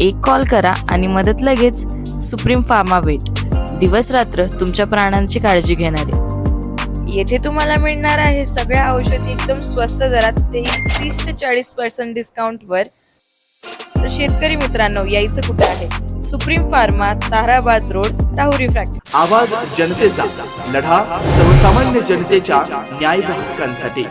एक कॉल करा आणि मदत लगेच सुप्रीम फार्मा वेट. दिवस रात्र तुमच्या प्राणांची काळजी घेणारे. येथे तुम्हाला मिळणार आहे सगळ्या औषधी एकदम स्वस्त दरात ते तीस ते चाळीस पर्सेंट डिस्काउंटवर तर शेतकरी मित्रांनो यायचं कुठं आहे? Supreme Pharma Tarabad road Rahuri factory. आवाज जनतेचा लढा सर्वसामान्य जनतेच्या न्याय हक्कांसाठी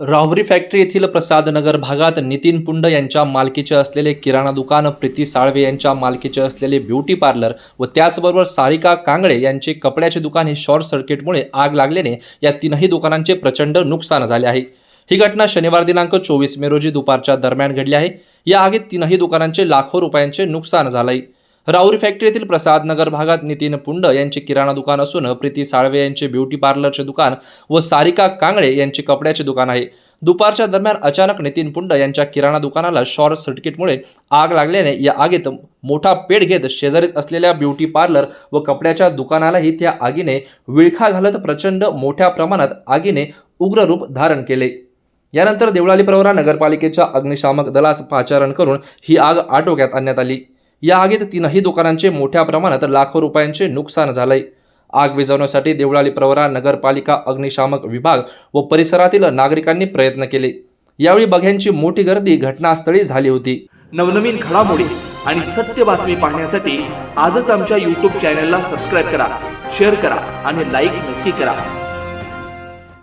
राहुरी फॅक्टरी येथील प्रसादनगर भागात नितीन पुंड यांच्या मालकीचे असलेले किराणा दुकान प्रीती साळवे यांच्या मालकीचे असलेले ब्युटी पार्लर व त्याचबरोबर सारिका कांगळे यांचे कपड्याचे दुकान हे शॉर्ट सर्किटमुळे आग लागल्याने या तीनही दुकानांचे प्रचंड नुकसान झाले आहे. ही घटना शनिवार दिनांक चोवीस मे रोजी दुपारच्या दरम्यान घडली आहे. या आगीत तीनही दुकानांचे लाखो रुपयांचे नुकसान झालं आहे राऊरी फॅक्टरी येथील प्रसाद नगर भागात नितीन पुंड यांचे किराणा दुकान असून प्रीती साळवे यांचे ब्युटी पार्लरचे दुकान व सारिका कांगडे यांचे कपड्याचे दुकान आहे. दुपारच्या दरम्यान अचानक नितीन पुंड यांच्या किराणा दुकानाला शॉर्ट सर्किटमुळे आग लागल्याने या आगीत मोठा पेट घेत शेजारीच असलेल्या ब्युटी पार्लर व कपड्याच्या दुकानालाही त्या आगीने विळखा घालत प्रचंड मोठ्या प्रमाणात आगीने उग्र रूप धारण केले. यानंतर देवळाली प्रवरा नगरपालिकेच्या अग्निशामक दलास पाचारण करून ही आग आटोक्यात आणण्यात आली. या आगीत तीनही दुकानांचे मोठ्या प्रमाणात लाखो रुपयांचे नुकसान झालंय. आग विझवण्यासाठी देवळाली प्रवरा नगरपालिका अग्निशामक विभाग व परिसरातील नागरिकांनी प्रयत्न केले. यावेळी बघ्यांची मोठी गर्दी घटनास्थळी झाली होती. नवनवीन घडामोडी आणि सत्य बातमी पाहण्यासाठी आजच आमच्या यूट्यूब चॅनलला सबस्क्राईब करा शेअर करा आणि लाईक नक्की करा.